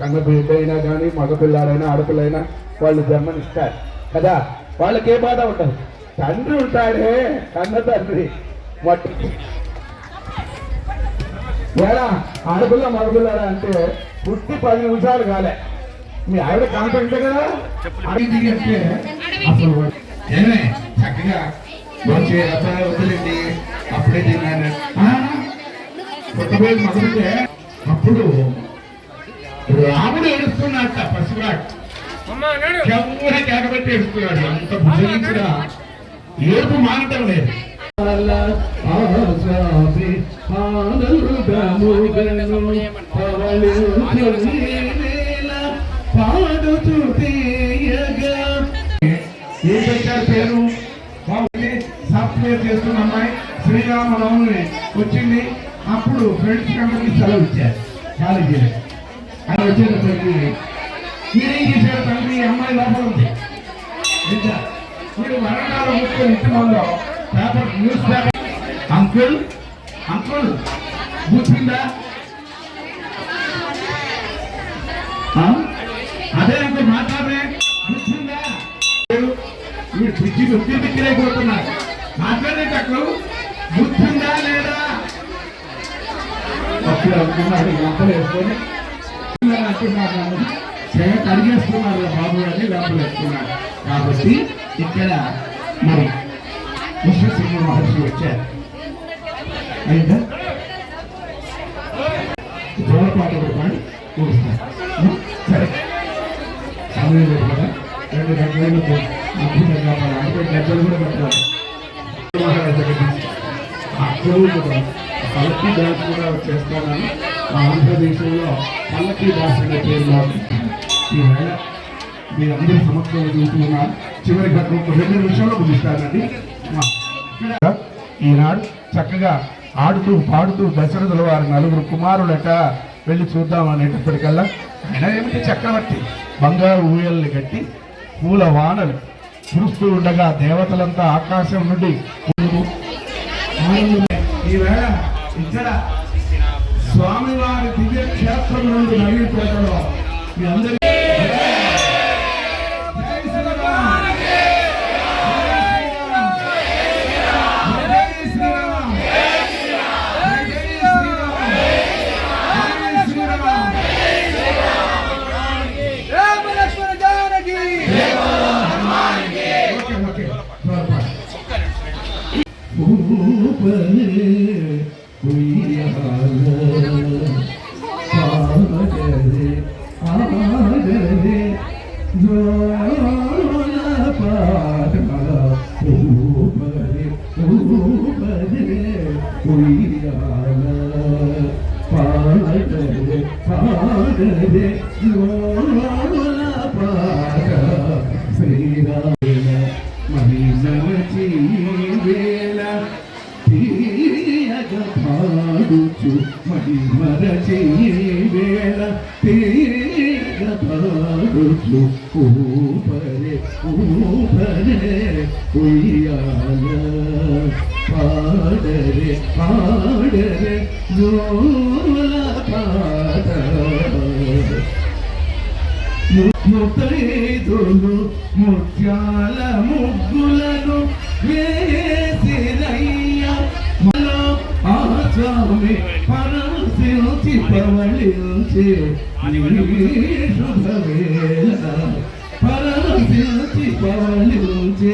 కన్న అయినా కానీ మగపిల్లాడైనా ఆడపిల్లైనా వాళ్ళు జన్మనిస్తారు. కదా? వాళ్ళకి ఏ బాధ ఉండదు. తండ్రి ఉంటాడే కన్న తండ్రి మట్టి ఎలా? ఆడపిల్ల మగపిల్లాడ అంటే పుట్టి పది నిమిషాలు కాలే. మీ ఆవిడ కాన్ఫిడెంట్ కదా? అది అంటే అసలు ఏమే? చక్కగా మంచి రసాయన వదిలేండి అప్పుడే తిన్నాను. ఆ? పుట్టబోయే మొదలుతే అప్పుడు రాముడు ఏడుస్తున్నాడట పసివాడు ఎవరు కేకబెట్టి ఏడుస్తున్నాడు? అంత భుజగించిన ఏడుపు మానటం లేదు. ఏం పెట్టారు పేరు? సాఫ్ట్వేర్ చేస్తున్న అమ్మాయి శ్రీరామనవమి వచ్చింది. అప్పుడు ఫ్రెండ్స్ కంపెనీ సెలవు ఇచ్చారు. కాలేజీలో అది వచ్చేటప్పటికి మీరేం చేశారు తండ్రి అమ్మాయి లోపల ఉంది ఇంకా మీరు వరండాలో కూర్చొని ఇష్టమంలో paper news paper uncle. Uncle కూర్చుందా అదే అంకుల్ మాట్లాడరే కూర్చుందా మీరు పిచ్చి నొక్కి దిక్కులేకపోతున్నారు మాట్లాడేటట్లు బుద్ధిందా లేదా. అప్పుడు అనుకున్నాడు గంటలు వేసుకొని చేస్తున్నారు నన్ను చెయ్య కడిగేస్తున్నారు బాబు అని లోపల వేసుకున్నాడు కాబట్టి ఇక్కడ మరి విశ్వసింహ మహర్షి వచ్చారు. అయిందా జోలపాట కూడా పాడి సరే. సమయం లేదు కదా? రెండు గంటలు అద్భుతంగా మన అంటే గంటలు కూడా పెట్టాలి అప్పుడు కూడా పల్లకి డాన్స్ కూడా చేస్తానని మా ఆంధ్రదేశంలో పల్లకి డాన్స్ అనే పేరులో ఈవేళ మీరందరూ సమక్షంలో చూస్తున్నారు చివరి గత ఒక రెండు నిమిషాల్లో ముగిస్తానండి. ఈనాడు చక్కగా ఆడుతూ పాడుతూ దశరథుల వారి నలుగురు కుమారులట వెళ్ళి చూద్దాం అనేటప్పటికల్లా ఆయన ఏమిటి చక్రవర్తి? బంగారు ఊయల్ని కట్టి పూల వానలు కురుస్తూ ఉండగా దేవతలంతా ఆకాశం నుండి ఈవేళ ఇక్కడ స్వామివారి దివ్య క్షేత్రం నుండి నవీపేటలో మీ అందరికీ పాడుచు మహిమరచి వేళ తీయగ పాడుచు ఊపరే ఊపరే ఉయ్యాల పాడరే పాడరే జోల పాట ముత్తైదులు ముత్యాల ముగ్గులను వేసిరయ్య. మనో ఆ స్వామి పవళించి శుభవేళ పవళించి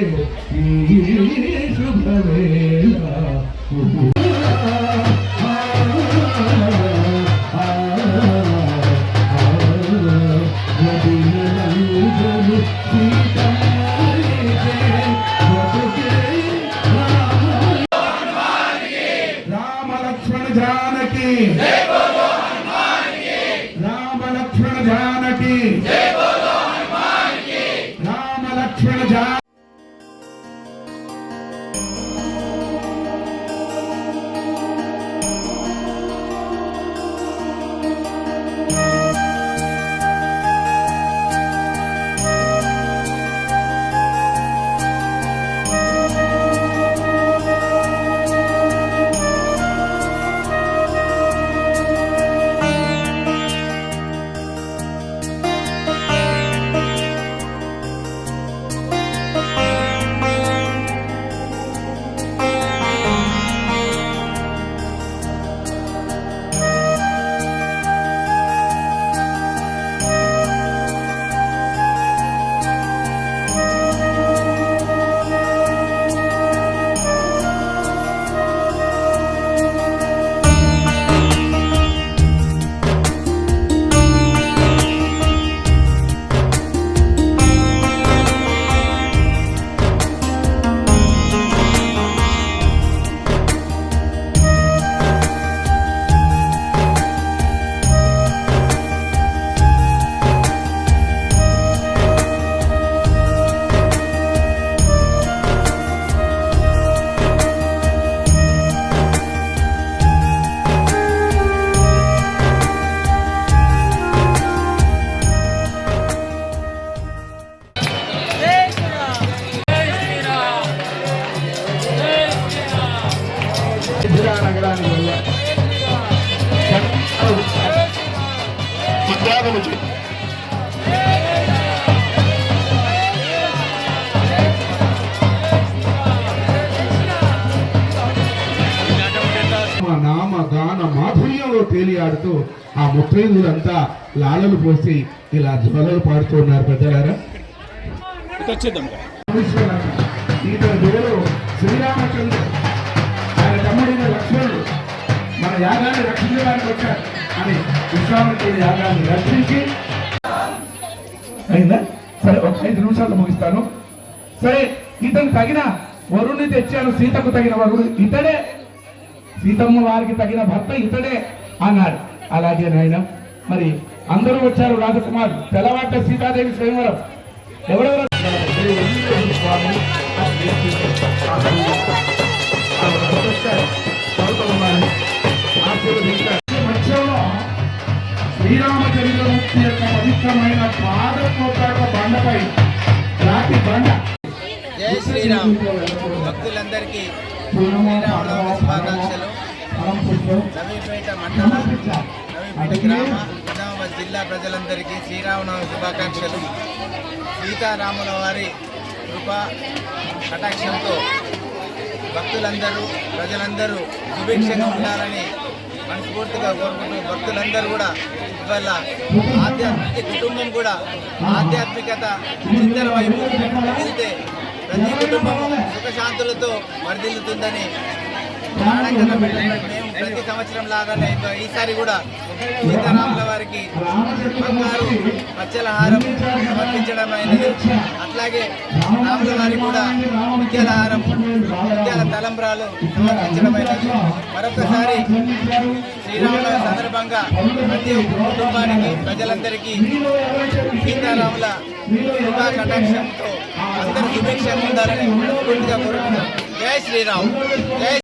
భాగం నుంచి మా నామ గాన మాధుర్యంలో తేలియాడుతూ ఆ ముత్తైదులంతా లాలలు పోసి ఇలా జ్వలలు పాడుతున్నారు పెద్దలారా. ఇతని పేరు శ్రీరామచంద్ర. మన యాగాన్ని రక్షించడానికి వచ్చాడు అని విశ్వామిత్రుడి యాగాన్ని రక్షించి అయిందా? సరే ఒక ఐదు నిమిషాలు ముగిస్తాను. సరే ఇతను తగిన వరుణ్ణి తెచ్చాను సీతకు తగిన వరుడు ఇతడే. సీతమ్మ వారికి తగిన భర్త ఇతడే అన్నాడు. అలాగే నాయన మరి అందరూ వచ్చారు రాజకుమార్. తెల్లవాట సీతాదేవి స్వయంవరం. ఎవరెవరు స్వామి మధ్యలో శ్రీరామచంద్రమూర్తి యొక్క పవిత్రమైన బండపై రాతి బండ. జై శ్రీరామ్. భక్తులందరికీ శ్రీరామనవమి శుభాకాంక్షలు. నవీపేట మండల నవీపేట గ్రామ నిజామాబాద్ జిల్లా ప్రజలందరికీ శ్రీరామనవమి శుభాకాంక్షలు. సీతారాముల వారి కృప కటాక్షంతో భక్తులందరూ ప్రజలందరూ సుభిక్షంగా ఉండాలని మనస్ఫూర్తిగా కోరుకుంటూ భక్తులందరూ కూడా ఇవాళ ఆధ్యాత్మిక కుటుంబం కూడా ఆధ్యాత్మికత చింతన వైపు వెళ్తే ప్రతి కుటుంబం సుఖశాంతులతో వరదిల్లుతుందని మేము ప్రతి సంవత్సరం లాగానే ఈసారి కూడా సీతారాముల వారికి బంగారు పచ్చల హారం సమర్పించడం అయినది అట్లాగే రాముల వారికి కూడా ముత్యాల హారం ముత్యాల తలంబ్రాలు సమర్పించడం అయినది మరొకసారి శ్రీరాముల సందర్భంగా ప్రతి కుటుంబానికి ప్రజలందరికీ సీతారాముల కృపా కటాక్షంతో అందరూ సుభిక్షంగా ఉండాలని మనస్ఫూర్తిగా కోరుకుంటున్నాం. జై శ్రీరామ్. జై